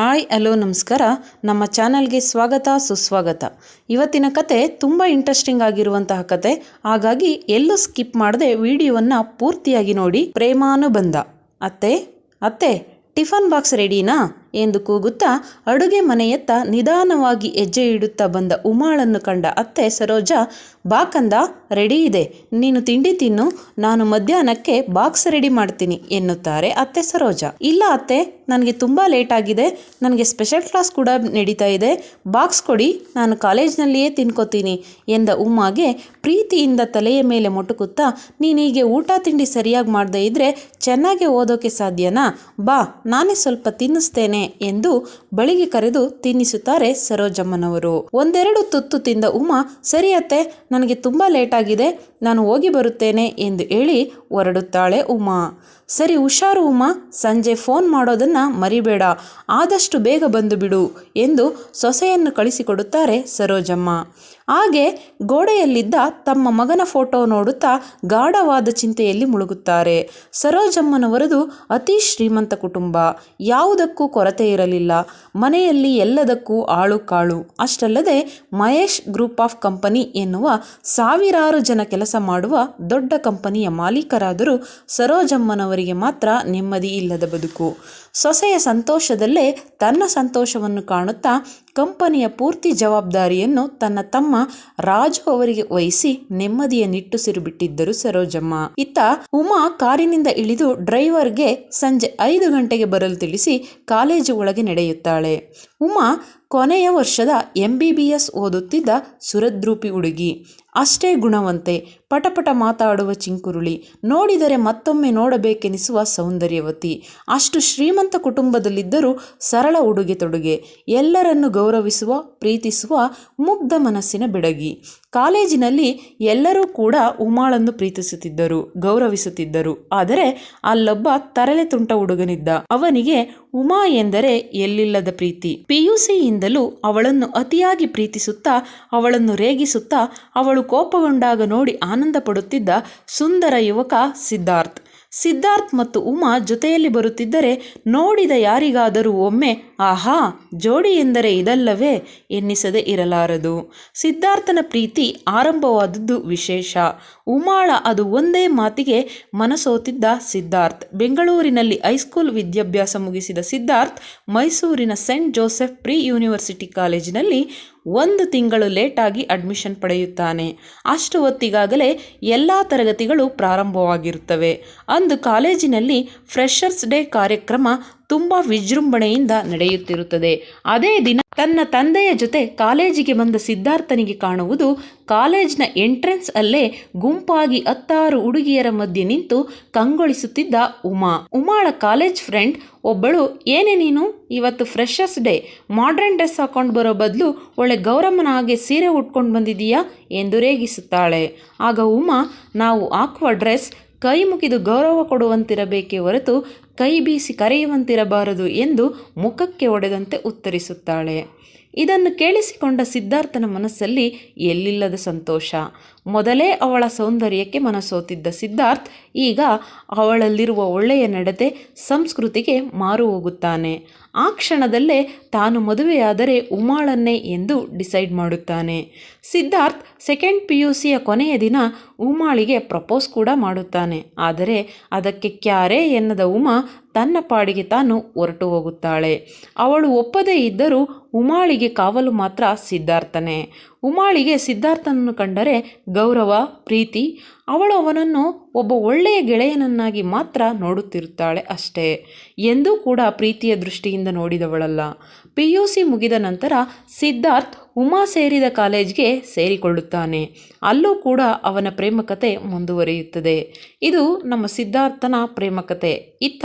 Hi, hello, ನಮಸ್ಕಾರ. ನಮ್ಮ ಚಾನಲ್ಗೆ ಸ್ವಾಗತ, ಸುಸ್ವಾಗತ. ಇವತ್ತಿನ ಕತೆ ತುಂಬ ಇಂಟ್ರೆಸ್ಟಿಂಗ್ ಆಗಿರುವಂತಹ ಕತೆ. ಹಾಗಾಗಿ ಎಲ್ಲೂ ಸ್ಕಿಪ್ ಮಾಡದೆ ವಿಡಿಯೋವನ್ನು ಪೂರ್ತಿಯಾಗಿ ನೋಡಿ ಪ್ರೇಮಾನುಬಂಧ. ಅತ್ತೆ ಅತ್ತೆ, ಟಿಫನ್ ಬಾಕ್ಸ್ ರೆಡಿನಾ? ಎಂದು ಕೂಗುತ್ತಾ ಅಡುಗೆ ಮನೆಯತ್ತ ನಿಧಾನವಾಗಿ ಹೆಜ್ಜೆ ಇಡುತ್ತಾ ಬಂದ ಉಮಾಳನ್ನು ಕಂಡ ಅತ್ತೆ ಸರೋಜ ಬಾಕಂದ ರೆಡಿ ಇದೆ. ನೀನು ತಿಂಡಿ ತಿನ್ನು. ನಾನು ಮಧ್ಯಾಹ್ನಕ್ಕೆ ಬಾಕ್ಸ್ ರೆಡಿ ಮಾಡ್ತೀನಿ ಎನ್ನುತ್ತಾರೆ ಅತ್ತೆ ಸರೋಜ. ಇಲ್ಲ ಅತ್ತೆ, ನನಗೆ ತುಂಬ ಲೇಟ್ ಆಗಿದೆ. ನನಗೆ ಸ್ಪೆಷಲ್ ಕ್ಲಾಸ್ ಕೂಡ ನಡೀತಾ ಇದೆ. ಬಾಕ್ಸ್ ಕೊಡಿ. ನಾನು ಕಾಲೇಜ್ನಲ್ಲಿಯೇ ತಿನ್ಕೋತೀನಿ ಎಂದ ಉಮ್ಮಾಗೆ ಪ್ರೀತಿಯಿಂದ ತಲೆಯ ಮೇಲೆ ಮೊಟುಕುತ್ತಾ ನೀನೀಗೆ ಊಟ ತಿಂಡಿ ಸರಿಯಾಗಿ ಮಾಡದೇ ಇದ್ರೆ ಚೆನ್ನಾಗಿ ಓದೋಕೆ ಸಾಧ್ಯನಾ? ಬಾ, ನಾನೇ ಸ್ವಲ್ಪ ತಿನ್ನಿಸ್ತೇನೆ ಎಂದು ಬಳಿಗೆ ಕರೆದು ತಿನ್ನಿಸುತ್ತಾರೆ ಸರೋಜಮ್ಮನವರು. ಒಂದೆರಡು ತುತ್ತು ತಿಂದ ಉಮಾ, ಸರಿ ಅತ್ತೆ, ನನಗೆ ತುಂಬ ಲೇಟ್ ಆಗಿದೆ. ನಾನು ಹೋಗಿ ಬರುತ್ತೇನೆ ಎಂದು ಹೇಳಿ ಹೊರಡುತ್ತಾಳೆ ಉಮಾ. ಸರಿ, ಹುಷಾರು ಉಮಾ. ಸಂಜೆ ಫೋನ್ ಮಾಡೋದನ್ನ ಮರಿಬೇಡ. ಆದಷ್ಟು ಬೇಗ ಬಂದು ಬಿಡು ಎಂದು ಸೊಸೆಯನ್ನು ಕಳಿಸಿಕೊಡುತ್ತಾರೆ ಸರೋಜಮ್ಮ. ಹಾಗೆ ಗೋಡೆಯಲ್ಲಿದ್ದ ತಮ್ಮ ಮಗನ ಫೋಟೋ ನೋಡುತ್ತಾ ಗಾಢವಾದ ಚಿಂತೆಯಲ್ಲಿ ಮುಳುಗುತ್ತಾರೆ. ಸರೋಜಮ್ಮನವರದು ಅತಿ ಶ್ರೀಮಂತ ಕುಟುಂಬ. ಯಾವುದಕ್ಕೂ ಕೊರತೆ ಇರಲಿಲ್ಲ. ಮನೆಯಲ್ಲಿ ಎಲ್ಲದಕ್ಕೂ ಆಳು ಕಾಳು. ಅಷ್ಟಲ್ಲದೆ ಮಹೇಶ್ ಗ್ರೂಪ್ ಆಫ್ ಕಂಪನಿ ಎನ್ನುವ ಸಾವಿರಾರು ಜನ ಕೆಲಸ ಮಾಡುವ ದೊಡ್ಡ ಕಂಪನಿಯ ಮಾಲೀಕರಾದರೂ ಸರೋಜಮ್ಮನವರಿಗೆ ಮಾತ್ರ ನೆಮ್ಮದಿ ಇಲ್ಲದ ಬದುಕು. ಸೊಸೆಯ ಸಂತೋಷದಲ್ಲೇ ತನ್ನ ಸಂತೋಷವನ್ನು ಕಾಣುತ್ತಾ ಕಂಪನಿಯ ಪೂರ್ತಿ ಜವಾಬ್ದಾರಿಯನ್ನು ತನ್ನ ತಮ್ಮ ರಾಜು ಅವರಿಗೆ ವಹಿಸಿ ನೆಮ್ಮದಿಯ ನಿಟ್ಟುಸಿರು ಬಿಟ್ಟಿದ್ದರು ಸರೋಜಮ್ಮ. ಇತ್ತ ಉಮಾ ಕಾರಿನಿಂದ ಇಳಿದು ಡ್ರೈವರ್ಗೆ ಸಂಜೆ ಐದು ಗಂಟೆಗೆ ಬರಲು ತಿಳಿಸಿ ಕಾಲೇಜು ಒಳಗೆ ನಡೆಯುತ್ತಾಳೆ. ಉಮಾ ಕೊನೆಯ ವರ್ಷದ ಎಂ ಬಿ ಬಿ ಎಸ್ ಓದುತ್ತಿದ್ದ ಸುರದ್ರೂಪಿ ಹುಡುಗಿ. ಅಷ್ಟೇ ಗುಣವಂತೆ ಪಟಪಟ ಮಾತಾಡುವ ಚಿಂಕುರುಳಿ. ನೋಡಿದರೆ ಮತ್ತೊಮ್ಮೆ ನೋಡಬೇಕೆನಿಸುವ ಸೌಂದರ್ಯವತಿ. ಅಷ್ಟು ಶ್ರೀಮಂತ ಕುಟುಂಬದಲ್ಲಿದ್ದರೂ ಸರಳ ಉಡುಗೆ ತೊಡುಗೆ. ಎಲ್ಲರನ್ನು ಗೌರವಿಸುವ, ಪ್ರೀತಿಸುವ ಮುಗ್ಧ ಮನಸ್ಸಿನ ಬೆಡಗಿ. ಕಾಲೇಜಿನಲ್ಲಿ ಎಲ್ಲರೂ ಕೂಡ ಉಮಾಳನ್ನು ಪ್ರೀತಿಸುತ್ತಿದ್ದರು, ಗೌರವಿಸುತ್ತಿದ್ದರು. ಆದರೆ ಅಲ್ಲೊಬ್ಬ ತರಲೆ ತುಂಟ ಹುಡುಗನಿದ್ದ ಅವನಿಗೆ ಉಮಾ ಎಂದರೆ ಎಲ್ಲಿಲ್ಲದ ಪ್ರೀತಿ. ಪಿಯುಸಿಯಿಂದಲೂ ಅವಳನ್ನು ಅತಿಯಾಗಿ ಪ್ರೀತಿಸುತ್ತಾ, ಅವಳನ್ನು ರೇಗಿಸುತ್ತಾ, ಅವಳು ಕೋಪಗೊಂಡಾಗ ನೋಡಿ ಪಡುತ್ತಿದ್ದ ಸುಂದರ ಯುವಕ ಸಿದ್ಧಾರ್ಥ್. ಸಿದ್ಧಾರ್ಥ್ ಮತ್ತು ಉಮಾ ಜೊತೆಯಲ್ಲಿ ಬರುತ್ತಿದ್ದರೆ ನೋಡಿದ ಯಾರಿಗಾದರೂ ಒಮ್ಮೆ, ಆಹಾ, ಜೋಡಿ ಎಂದರೆ ಇದಲ್ಲವೇ? ಎನ್ನಿಸದೆ ಇರಲಾರದು. ಸಿದ್ಧಾರ್ಥನ ಪ್ರೀತಿ ಆರಂಭವಾದದ್ದು ವಿಶೇಷ. ಉಮಾಳ ಅದು ಒಂದೇ ಮಾತಿಗೆ ಮನಸೋತಿದ್ದ ಸಿದ್ಧಾರ್ಥ್. ಬೆಂಗಳೂರಿನಲ್ಲಿ ಹೈಸ್ಕೂಲ್ ವಿದ್ಯಾಭ್ಯಾಸ ಮುಗಿಸಿದ ಸಿದ್ಧಾರ್ಥ್ ಮೈಸೂರಿನ ಸೆಂಟ್ ಜೋಸೆಫ್ ಪ್ರೀ ಯೂನಿವರ್ಸಿಟಿ ಕಾಲೇಜಿನಲ್ಲಿ ಒಂದು ತಿಂಗಳು ಲೇಟಾಗಿ ಅಡ್ಮಿಷನ್ ಪಡೆಯುತ್ತಾನೆ. ಅಷ್ಟು ಹೊತ್ತಿಗಾಗಲೇ ಎಲ್ಲ ತರಗತಿಗಳು ಪ್ರಾರಂಭವಾಗಿರುತ್ತವೆ. ಅಂದು ಕಾಲೇಜಿನಲ್ಲಿ ಫ್ರೆಷರ್ಸ್ ಡೇ ಕಾರ್ಯಕ್ರಮ ತುಂಬ ವಿಜೃಂಭಣೆಯಿಂದ ನಡೆಯುತ್ತಿರುತ್ತದೆ. ಅದೇ ದಿನ ತನ್ನ ತಂದೆಯ ಜೊತೆ ಕಾಲೇಜಿಗೆ ಬಂದ ಸಿದ್ಧಾರ್ಥನಿಗೆ ಕಾಣುವುದು ಕಾಲೇಜ್ನ ಎಂಟ್ರೆನ್ಸ್ ಅಲ್ಲೇ ಗುಂಪಾಗಿ ಹತ್ತಾರು ಹುಡುಗಿಯರ ಮಧ್ಯೆ ನಿಂತು ಕಂಗೊಳಿಸುತ್ತಿದ್ದ ಉಮಾ. ಉಮಾಳ ಕಾಲೇಜ್ ಫ್ರೆಂಡ್ ಒಬ್ಬಳು, ಏನೇ ನೀನು? ಇವತ್ತು ಫ್ರೆಶರ್ಸ್ ಡೇ. ಮಾಡ್ರನ್ ಡ್ರೆಸ್ ಹಾಕೊಂಡು ಬರೋ ಬದಲು ಒಳ್ಳೆ ಗೌರಮ್ಮನ ಹಾಗೆ ಸೀರೆ ಉಟ್ಕೊಂಡು ಬಂದಿದೀಯಾ ಎಂದು ರೇಗಿಸುತ್ತಾಳೆ. ಆಗ ಉಮಾ, ನಾವು ಹಾಕುವ ಡ್ರೆಸ್ ಕೈ ಮುಗಿದು ಗೌರವ ಕೊಡುವಂತಿರಬೇಕೇ ಹೊರತು ಕೈ ಬೀಸಿ ಕರೆಯುವಂತಿರಬಾರದು ಎಂದು ಮುಖಕ್ಕೆ ಒಡೆದಂತೆ ಉತ್ತರಿಸುತ್ತಾಳೆ. ಇದನ್ನು ಕೇಳಿಸಿಕೊಂಡ ಸಿದ್ಧಾರ್ಥನ ಮನಸ್ಸಲ್ಲಿ ಎಲ್ಲಿಲ್ಲದ ಸಂತೋಷ. ಮೊದಲೇ ಅವಳ ಸೌಂದರ್ಯಕ್ಕೆ ಮನಸೋತಿದ್ದ ಸಿದ್ಧಾರ್ಥ್ ಈಗ ಅವಳಲ್ಲಿರುವ ಒಳ್ಳೆಯ ನಡತೆ, ಸಂಸ್ಕೃತಿಗೆ ಮಾರು ಹೋಗುತ್ತಾನೆ. ಆ ಕ್ಷಣದಲ್ಲೇ ತಾನು ಮದುವೆಯಾದರೆ ಉಮಾಳನ್ನೇ ಎಂದು ಡಿಸೈಡ್ ಮಾಡುತ್ತಾನೆ. ಸಿದ್ಧಾರ್ಥ್ ಸೆಕೆಂಡ್ ಪಿ ಯು ಸಿಯ ಕೊನೆಯ ದಿನ ಉಮಾಳಿಗೆ ಪ್ರಪೋಸ್ ಕೂಡ ಮಾಡುತ್ತಾನೆ. ಆದರೆ ಅದಕ್ಕೆ ಕ್ಯಾರೆ ಎನ್ನದ ಉಮಾ ತನ್ನ ಪಾಡಿಗೆ ತಾನು ಹೊರಟು ಹೋಗುತ್ತಾಳೆ. ಅವಳು ಒಪ್ಪದೇ ಇದ್ದರೂ ಉಮಾಳಿಗೆ ಕಾವಲು ಮಾತ್ರ ಸಿದ್ಧಾರ್ಥನೇ. ಉಮಾಳಿಗೆ ಸಿದ್ಧಾರ್ಥನನ್ನು ಕಂಡರೆ ಗೌರವ, ಪ್ರೀತಿ, ಅವಳು ಅವನನ್ನು ಒಬ್ಬ ಒಳ್ಳೆಯ ಗೆಳೆಯನನ್ನಾಗಿ ಮಾತ್ರ ನೋಡುತ್ತಿರುತ್ತಾಳೆ ಅಷ್ಟೇ. ಎಂದೂ ಕೂಡ ಪ್ರೀತಿಯ ದೃಷ್ಟಿಯಿಂದ ನೋಡಿದವಳಲ್ಲ. ಪಿ ಯು ಸಿ ಮುಗಿದ ನಂತರ ಸಿದ್ಧಾರ್ಥ್ ಉಮಾ ಸೇರಿದ ಕಾಲೇಜ್ಗೆ ಸೇರಿಕೊಳ್ಳುತ್ತಾನೆ. ಅಲ್ಲೂ ಕೂಡ ಅವನ ಪ್ರೇಮಕತೆ ಮುಂದುವರಿಯುತ್ತದೆ. ಇದು ನಮ್ಮ ಸಿದ್ಧಾರ್ಥನ ಪ್ರೇಮಕತೆ. ಇತ್ತ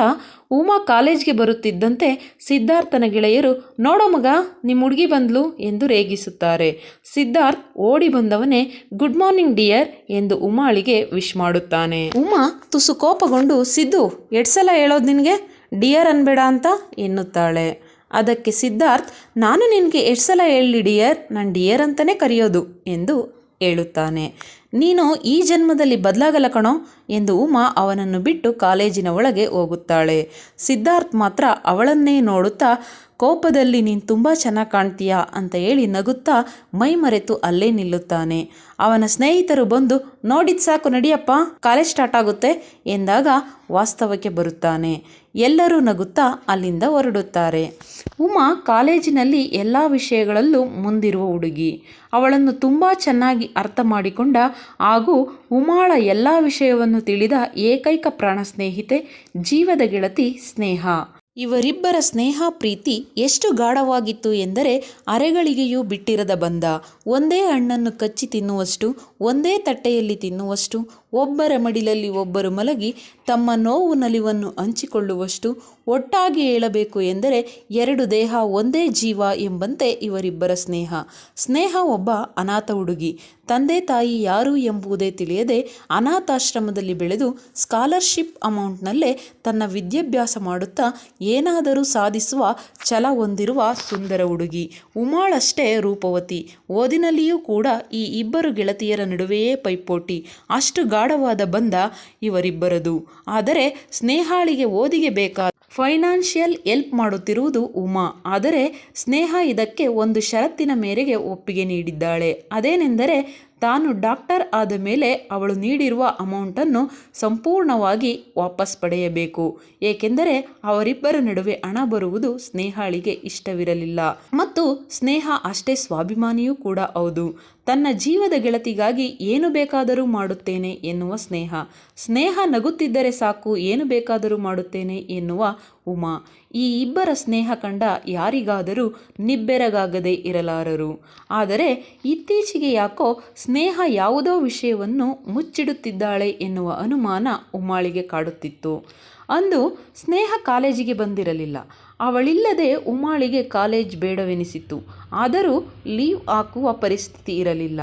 ಉಮಾ ಕಾಲೇಜ್ಗೆ ಬರುತ್ತಿದ್ದಂತೆ ಸಿದ್ಧಾರ್ಥನ ಗೆಳೆಯರು, ನೋಡೋ ಮಗ ನಿಮ್ಮ ಹುಡುಗಿ ಬಂದ್ಲು ಎಂದು ರೇಗಿಸುತ್ತಾರೆ. ಸಿದ್ಧಾರ್ಥ್ ಓಡಿ ಬಂದವನೇ, ಗುಡ್ ಮಾರ್ನಿಂಗ್ ಡಿಯರ್ ಎಂದು ಉಮಾಳಿಗೆ ವಿಶ್ ಮಾಡುತ್ತಾನೆ. ಉಮಾ ತುಸು ಕೋಪಗೊಂಡು, ಸಿದ್ದು, ಎಡ್ಸಲ ಹೇಳೋದು ನಿನಗೆ? ಡಿಯರ್ ಅನ್ಬೇಡ ಅಂತ ಎನ್ನುತ್ತಾಳೆ. ಅದಕ್ಕೆ ಸಿದ್ಧಾರ್ಥ್, ನಾನು ನಿನಗೆ ಎಷ್ಟು ಸಲ ಹೇಳಿ ಡಿಯರ್? ನಾನು ಡಿಯರ್ ಅಂತಲೇ ಕರೆಯೋದು ಎಂದು ಹೇಳುತ್ತಾನೆ. ನೀನು ಈ ಜನ್ಮದಲ್ಲಿ ಬದಲಾಗಲ್ಲ ಕಣೋ ಎಂದು ಉಮಾ ಅವನನ್ನು ಬಿಟ್ಟು ಕಾಲೇಜಿನ ಒಳಗೆ ಹೋಗುತ್ತಾಳೆ. ಸಿದ್ಧಾರ್ಥ್ ಮಾತ್ರ ಅವಳನ್ನೇ ನೋಡುತ್ತಾ ಕೋಪದಲ್ಲಿ ನೀನು ತುಂಬ ಚೆನ್ನಾಗಿ ಕಾಣ್ತೀಯಾ ಅಂತ ಹೇಳಿ ನಗುತ್ತಾ ಮೈ ಮರೆತು ಅಲ್ಲೇ ನಿಲ್ಲುತ್ತಾನೆ. ಅವನ ಸ್ನೇಹಿತರು ಬಂದು, ನೋಡಿದ್ ಸಾಕು ನಡಿಯಪ್ಪ, ಕಾಲೇಜ್ ಸ್ಟಾರ್ಟ್ ಆಗುತ್ತೆ, ಎಂದಾಗ ವಾಸ್ತವಕ್ಕೆ ಬರುತ್ತಾನೆ. ಎಲ್ಲರೂ ನಗುತ್ತಾ ಅಲ್ಲಿಂದ ಹೊರಡುತ್ತಾರೆ. ಉಮಾ ಕಾಲೇಜಿನಲ್ಲಿ ಎಲ್ಲ ವಿಷಯಗಳಲ್ಲೂ ಮುಂದಿರುವ ಹುಡುಗಿ. ಅವಳನ್ನು ತುಂಬ ಚೆನ್ನಾಗಿ ಅರ್ಥ ಮಾಡಿಕೊಂಡ ಹಾಗೂ ಉಮಾಳ ಎಲ್ಲ ವಿಷಯವನ್ನು ತಿಳಿದ ಏಕೈಕ ಪ್ರಾಣ ಸ್ನೇಹಿತೆ ಜೀವದ ಗೆಳತಿ ಸ್ನೇಹ. ಇವರಿಬ್ಬರ ಸ್ನೇಹ ಪ್ರೀತಿ ಎಷ್ಟು ಗಾಢವಾಗಿತ್ತು ಎಂದರೆ ಅರೆಗಳಿಗೆಯೂ ಬಿಟ್ಟಿರದ ಬಂಧ ಒಂದೇ ಹಣ್ಣನ್ನು ಕಚ್ಚಿ ತಿನ್ನುವಷ್ಟು ಒಂದೇ ತಟ್ಟೆಯಲ್ಲಿ ತಿನ್ನುವಷ್ಟು, ಒಬ್ಬರ ಮಡಿಲಲ್ಲಿ ಒಬ್ಬರು ಮಲಗಿ ತಮ್ಮ ನೋವು ನಲಿವನ್ನು ಹಂಚಿಕೊಳ್ಳುವಷ್ಟು ಒಟ್ಟಾಗಿ ಹೇಳಬೇಕು ಎಂದರೆ ಎರಡು ದೇಹ ಒಂದೇ ಜೀವ ಎಂಬಂತೆ ಇವರಿಬ್ಬರ ಸ್ನೇಹ. ಸ್ನೇಹ ಒಬ್ಬ ಅನಾಥ ಹುಡುಗಿ. ತಂದೆ ತಾಯಿ ಯಾರು ಎಂಬುದೇ ತಿಳಿಯದೆ ಅನಾಥಾಶ್ರಮದಲ್ಲಿ ಬೆಳೆದು ಸ್ಕಾಲರ್ಶಿಪ್ ಅಮೌಂಟ್ನಲ್ಲೇ ತನ್ನ ವಿದ್ಯಾಭ್ಯಾಸ ಮಾಡುತ್ತಾ ಏನಾದರೂ ಸಾಧಿಸುವ ಛಲ ಹೊಂದಿರುವ ಸುಂದರ ಹುಡುಗಿ. ಉಮಾಳಷ್ಟೇ ರೂಪವತಿ. ಓದಿನಲ್ಲಿಯೂ ಕೂಡ ಈ ಇಬ್ಬರು ಗೆಳತಿಯರ ನಡುವೆಯೇ ಪೈಪೋಟಿ. ಅಷ್ಟು ಗಾಢವಾದ ಬಂಧ ಇವರಿಬ್ಬರದು. ಆದರೆ ಸ್ನೇಹಾಳಿಗೆ ಓದಿಗೆ ಬೇಕಾದ ಫೈನಾನ್ಷಿಯಲ್ ಎಲ್ಪ್ ಮಾಡುತ್ತಿರುವುದು ಉಮಾ. ಆದರೆ ಸ್ನೇಹ ಇದಕ್ಕೆ ಒಂದು ಷರತ್ತಿನ ಮೇರೆಗೆ ಒಪ್ಪಿಗೆ ನೀಡಿದ್ದಾಳೆ. ಅದೇನೆಂದರೆ ತಾನು ಡಾಕ್ಟರ್ ಆದ ಮೇಲೆ ಅವಳು ನೀಡಿರುವ ಅಮೌಂಟನ್ನು ಸಂಪೂರ್ಣವಾಗಿ ವಾಪಸ್ ಪಡೆಯಬೇಕು. ಏಕೆಂದರೆ ಅವರಿಬ್ಬರ ನಡುವೆ ಹಣ ಬರುವುದು ಸ್ನೇಹಾಳಿಗೆ ಇಷ್ಟವಿರಲಿಲ್ಲ. ಮತ್ತು ಸ್ನೇಹ ಅಷ್ಟೇ ಸ್ವಾಭಿಮಾನಿಯೂ ಕೂಡ ಹೌದು. ತನ್ನ ಜೀವದ ಗೆಳತಿಗಾಗಿ ಏನು ಬೇಕಾದರೂ ಮಾಡುತ್ತೇನೆ ಎನ್ನುವ ಸ್ನೇಹ. ಸ್ನೇಹ ನಗುತ್ತಿದ್ದರೆ ಸಾಕು, ಏನು ಬೇಕಾದರೂ ಮಾಡುತ್ತೇನೆ ಎನ್ನುವ ಉಮಾ. ಈ ಇಬ್ಬರ ಸ್ನೇಹ ಕಂಡ ಯಾರಿಗಾದರೂ ನಿಬ್ಬೆರಗಾಗದೆ ಇರಲಾರರು. ಆದರೆ ಇತ್ತೀಚೆಗೆ ಯಾಕೋ ಸ್ನೇಹ ಯಾವುದೋ ವಿಷಯವನ್ನು ಮುಚ್ಚಿಡುತ್ತಿದ್ದಾಳೆ ಎನ್ನುವ ಅನುಮಾನ ಉಮಾಳಿಗೆ ಕಾಡುತ್ತಿತ್ತು. ಅಂದು ಸ್ನೇಹ ಕಾಲೇಜಿಗೆ ಬಂದಿರಲಿಲ್ಲ. ಅವಳಿಲ್ಲದೆ ಉಮಾಳಿಗೆ ಕಾಲೇಜ್ ಬೇಡವೆನಿಸಿತ್ತು. ಆದರೂ ಲೀವ್ ಹಾಕುವ ಪರಿಸ್ಥಿತಿ ಇರಲಿಲ್ಲ.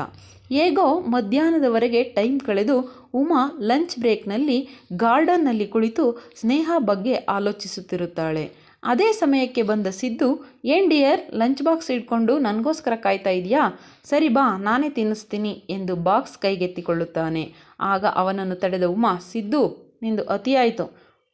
ಹೇಗೋ ಮಧ್ಯಾಹ್ನದವರೆಗೆ ಟೈಮ್ ಕಳೆದು ಉಮಾ ಲಂಚ್ ಬ್ರೇಕ್ನಲ್ಲಿ ಗಾರ್ಡನ್ನಲ್ಲಿ ಕುಳಿತು ಸ್ನೇಹ ಬಗ್ಗೆ ಆಲೋಚಿಸುತ್ತಿರುತ್ತಾಳೆ. ಅದೇ ಸಮಯಕ್ಕೆ ಬಂದ ಸಿದ್ದು, ಏನ್ ಡಿಯರ್, ಲಂಚ್ ಬಾಕ್ಸ್ ಇಟ್ಕೊಂಡು ನನಗೋಸ್ಕರ ಕಾಯ್ತಾ ಇದೆಯಾ? ಸರಿ ಬಾ, ನಾನೇ ತಿನ್ನಿಸ್ತೀನಿ ಎಂದು ಬಾಕ್ಸ್ ಕೈಗೆತ್ತಿಕೊಳ್ಳುತ್ತಾನೆ. ಆಗ ಅವನನ್ನು ತಡೆದ ಉಮಾ, ಸಿದ್ದು, ನಿಂದು ಅತಿಯಾಯಿತು.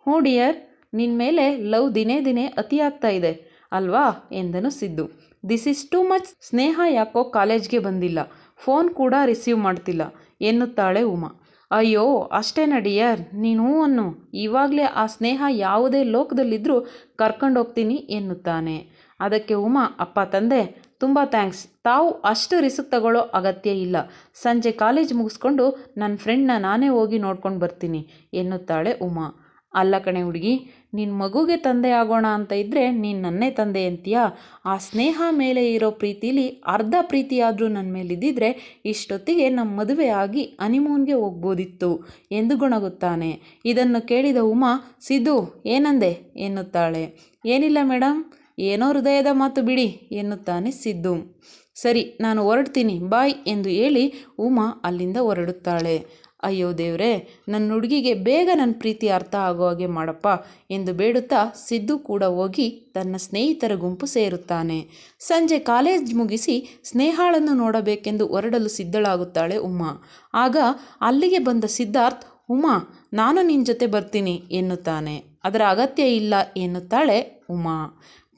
ಹ್ಞೂ ಡಿಯರ್ ನಿನ್ನ ಮೇಲೆ ಲವ್ ದಿನೇ ದಿನೇ ಅತಿಯಾಗ್ತಾ ಇದೆ, ಅಲ್ವಾ? ಎಂದನು Siddu. This is too much Sneha ಯಾಕೋ ಕಾಲೇಜ್ಗೆ ಬಂದಿಲ್ಲ. ಫೋನ್ ಕೂಡ ರಿಸೀವ್ ಮಾಡ್ತಿಲ್ಲ, ಎನ್ನುತ್ತಾಳೆ ಉಮಾ. ಅಯ್ಯೋ, ಅಷ್ಟೇ ನಡಿಯರ್, ನೀನು ಅನ್ನು. ಇವಾಗಲೇ ಆ ಸ್ನೇಹ ಯಾವುದೇ ಲೋಕದಲ್ಲಿದ್ದರೂ ಕರ್ಕೊಂಡೋಗ್ತೀನಿ ಎನ್ನುತ್ತಾನೆ. ಅದಕ್ಕೆ ಉಮಾ, ಅಪ್ಪ ತಂದೆ, ತುಂಬ ಥ್ಯಾಂಕ್ಸ್. ತಾವು ಅಷ್ಟು ರಿಸ್ಕ್ ತಗೊಳ್ಳೋ ಅಗತ್ಯ ಇಲ್ಲ. ಸಂಜೆ ಕಾಲೇಜ್ ಮುಗಿಸ್ಕೊಂಡು ನನ್ನ ಫ್ರೆಂಡ್ನ ನಾನೇ ಹೋಗಿ ನೋಡ್ಕೊಂಡು ಬರ್ತೀನಿ, ಎನ್ನುತ್ತಾಳೆ ಉಮಾ. ಅಲ್ಲ ಕಣೆ ಹುಡುಗಿ ನಿನ್ನ ಮಗುಗೆ ತಂದೆ ಆಗೋಣ ಅಂತ ಇದ್ದರೆ ನೀನು ನನ್ನೇ ತಂದೆ ಅಂತೀಯಾ? ಆ ಸ್ನೇಹ ಮೇಲೆ ಇರೋ ಪ್ರೀತಿಲಿ ಅರ್ಧ ಪ್ರೀತಿಯಾದರೂ ನನ್ನ ನನ್ನ ಮೇಲಿದ್ದಿದ್ರೆ ಇಷ್ಟೊತ್ತಿಗೆ ನಮ್ಮ ಮದುವೆ ಆಗಿ ಅನಿಮೂನ್ಗೆ ಹೋಗ್ಬೋದಿತ್ತು ಎಂದು ಗೊಣಗುತ್ತಾನೆ. ಇದನ್ನು ಕೇಳಿದ ಉಮಾ, ಸಿದ್ದು, ಏನಂದೆ? ಎನ್ನುತ್ತಾಳೆ. ಏನಿಲ್ಲ ಮೇಡಮ್ ಏನೋ ಹೃದಯದ ಮಾತು ಬಿಡಿ, ಎನ್ನುತ್ತಾನೆ ಸಿದ್ದು. ಸರಿ, ನಾನು ಹೊರಡ್ತೀನಿ, ಬಾಯ್, ಎಂದು ಹೇಳಿ ಉಮಾ ಅಲ್ಲಿಂದ ಹೊರಡುತ್ತಾಳೆ. ಅಯ್ಯೋ ದೇವ್ರೆ, ನನ್ನ ಹುಡುಗಿಗೆ ಬೇಗ ನನ್ನ ಪ್ರೀತಿ ಅರ್ಥ ಆಗೋ ಹಾಗೆ ಮಾಡಪ್ಪ ಎಂದು ಬೇಡುತ್ತಾ ಸಿದ್ದು ಕೂಡ ಹೋಗಿ ತನ್ನ ಸ್ನೇಹಿತರ ಗುಂಪು ಸೇರುತ್ತಾನೆ. ಸಂಜೆ ಕಾಲೇಜ್ ಮುಗಿಸಿ ಸ್ನೇಹಾಳನ್ನು ನೋಡಬೇಕೆಂದು ಹೊರಡಲು ಸಿದ್ಧಳಾಗುತ್ತಾಳೆ ಉಮಾ. ಆಗ ಅಲ್ಲಿಗೆ ಬಂದ ಸಿದ್ಧಾರ್ಥ್, ಉಮಾ, ನಾನು ನಿನ್ನ ಜೊತೆ ಬರ್ತೀನಿ, ಎನ್ನುತ್ತಾನೆ. ಅದರ ಅಗತ್ಯ ಇಲ್ಲ, ಎನ್ನುತ್ತಾಳೆ ಉಮಾ.